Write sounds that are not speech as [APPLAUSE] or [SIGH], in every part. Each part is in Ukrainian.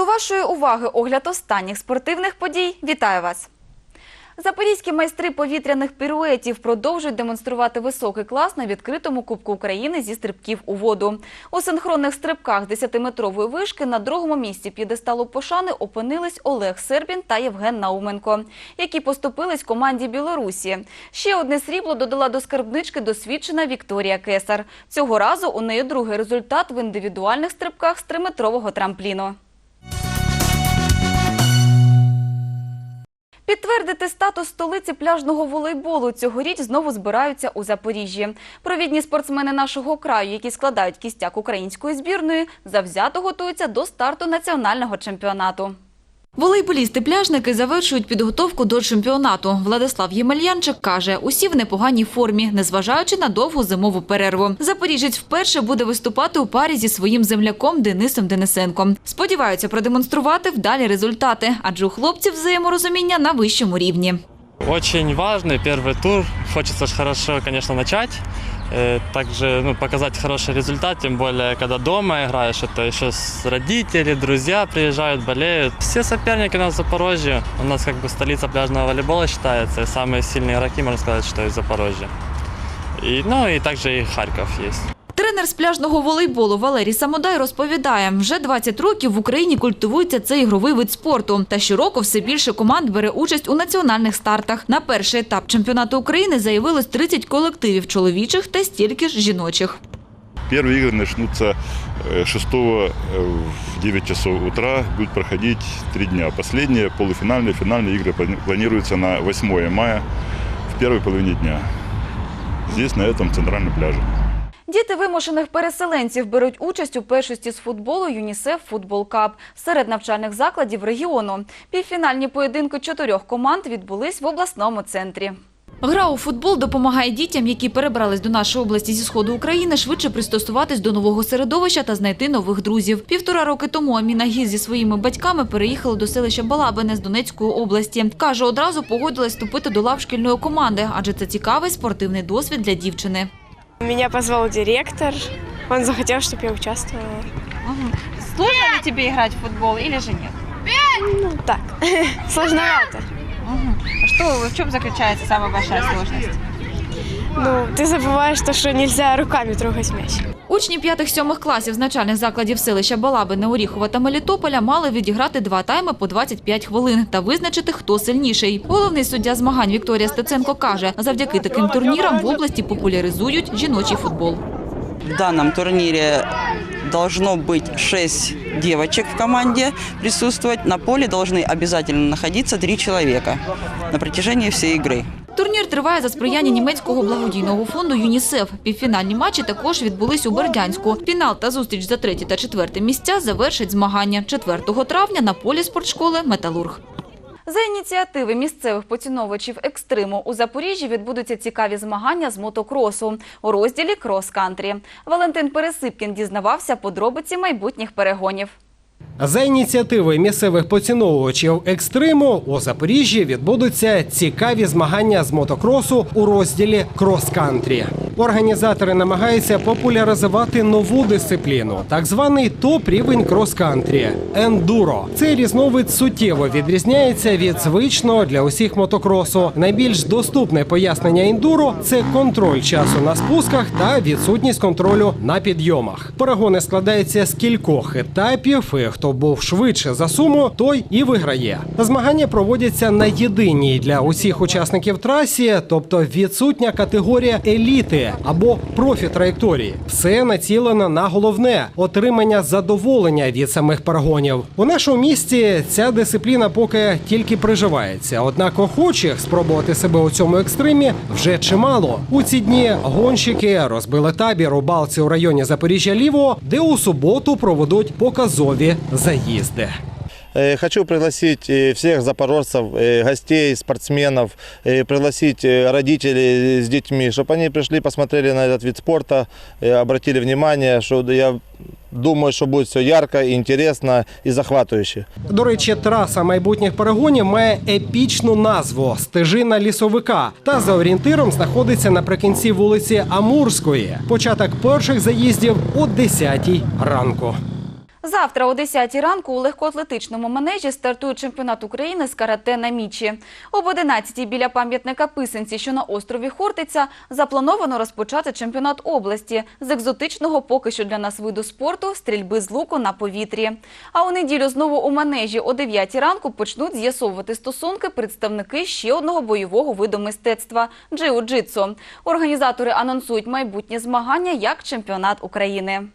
До вашої уваги огляд останніх спортивних подій. Вітаю вас! Запорізькі майстри повітряних піруетів продовжують демонструвати високий клас на відкритому Кубку України зі стрибків у воду. У синхронних стрибках 10-метрової вишки на другому місці п'єдесталу пошани опинились Олег Сербін та Євген Науменко, які поступились команді Білорусі. Ще одне срібло додала до скарбнички досвідчена Вікторія Кесар. Цього разу у неї другий результат в індивідуальних стрибках з триметрового трампліну. Підтвердити статус столиці пляжного волейболу цьогоріч знову збираються у Запоріжжі. Провідні спортсмени нашого краю, які складають кістяк української збірної, завзято готуються до старту національного чемпіонату. Волейболісти-пляжники завершують підготовку до чемпіонату. Владислав Ємельянчик каже, усі в непоганій формі, незважаючи на довгу зимову перерву. Запоріжець вперше буде виступати у парі зі своїм земляком Денисом Денисенком. Сподіваються продемонструвати вдалі результати, адже у хлопців взаєморозуміння на вищому рівні. Очень важный первый тур. Хочется хорошо, конечно, начать. Э, Также ну, показать хороший результат, тем более, когда дома играешь, это еще с родители, друзья приезжают, болеют. Все соперники у нас в Запорожье. У нас как бы столица пляжного волейбола считается, и самые сильные игроки, можно сказать, что из Запорожья. И, ну и также и Харьков есть. Тренер з пляжного волейболу Валерій Самодай розповідає, вже 20 років в Україні культивується цей ігровий вид спорту. Та щороку все більше команд бере участь у національних стартах. На перший етап чемпіонату України заявилось 30 колективів чоловічих та стільки ж жіночих. Первые игры начнутся э, 6 э, в 9 часов утра. Будет проходить три дня. Последние полуфинальные, финальные игры плани- планируются на 8 мая в первой половине дня. Здесь, на этом центральном пляже. Діти вимушених переселенців беруть участь у першості з футболу ЮНІСЕФ Футбол Кап серед навчальних закладів регіону. Півфінальні поєдинки чотирьох команд відбулись в обласному центрі. Гра у футбол допомагає дітям, які перебрались до нашої області зі сходу України, швидше пристосуватись до нового середовища та знайти нових друзів. Півтора роки тому Аміна Гіз зі своїми батьками переїхала до селища Балабине з Донецької області. Каже, одразу погодилась вступити до лав шкільної команди, адже це цікавий спортивний досвід для дівчини. Меня позвал директор. Он захотел, чтобы я участвовала. Сложно ли тебе играть в футбол или же нет? Ну, так, [LAUGHS] сложновато. А Что, в чем заключается самая большая сложность? Ну, ты забываешь то, что нельзя руками трогать мяч. Учні п'ятих-сьомих класів з начальних закладів селища Балабине, Оріхова та Мелітополя мали відіграти два тайми по 25 хвилин та визначити, хто сильніший. Головний суддя змагань Вікторія Стеценко каже, завдяки таким турнірам в області популяризують жіночий футбол. В данном турнире должно быть 6 девочек в команде присутствовать. На поле должны обязательно находиться 3 человека на протяжении всей игры. Турнір триває за сприяння німецького благодійного фонду ЮНІСЕФ. Півфінальні матчі також відбулись у Бердянську. Фінал та зустріч за третє та четверте місця завершать змагання 4 травня на полі спортшколи Металург. За ініціативи місцевих поціновувачів екстриму у Запоріжжі відбудуться цікаві змагання з мотокросу у розділі крос-кантрі. Валентин Пересипкін дізнавався подробиці майбутніх перегонів. За ініціативи місцевих поціновувачів екстриму у Запоріжжі відбудуться цікаві змагання з мотокросу у розділі крос-кантрі. Організатори намагаються популяризувати нову дисципліну, так званий топ-рівень крос-кантрі ендуро. Цей різновид суттєво відрізняється від звичного для усіх мотокросу. Найбільш доступне пояснення ендуро це контроль часу на спусках та відсутність контролю на підйомах. Перегони складаються з кількох етапів. і Хто був швидше за суму, той і виграє. Змагання проводяться на єдиній для усіх учасників трасі, тобто відсутня категорія еліти або профі траєкторії. Все націлено на головне отримання задоволення від самих перегонів. У нашому місті ця дисципліна поки тільки приживається. Однак охочих спробувати себе у цьому екстримі вже чимало. У ці дні гонщики розбили табір у балці у районі Запоріжжя Лівого, де у суботу проведуть показові заїзди. Э, Хочу пригласить э, всех запорожцев, э, гостей, спортсменов, э, пригласить э, родителей с детьми, чтобы они пришли, посмотрели на этот вид спорта, э, обратили внимание, что я думаю, что будет все ярко, интересно и захватывающе. До речі, траса майбутніх перегонів має епічну назву Стежина лісовика та за орієнтиром знаходиться наприкінці вулиці Амурської. Початок перших заїздів о 10 ранку. Завтра о 10 ранку у легкоатлетичному манежі стартує чемпіонат України з карате на мічі. Об 11 біля пам'ятника Писанці, що на острові Хортиця, заплановано розпочати чемпіонат області з екзотичного поки що для нас виду спорту стрільби з луку на повітрі. А у неділю знову у манежі о 9 ранку почнуть з'ясовувати стосунки представники ще одного бойового виду мистецтва – джиу-джитсу. Організатори анонсують майбутні змагання як чемпіонат України.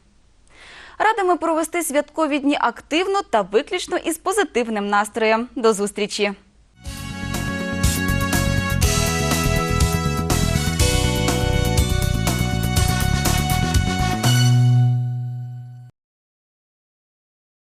Радимо провести святкові дні активно та виключно із позитивним настроєм. До зустрічі!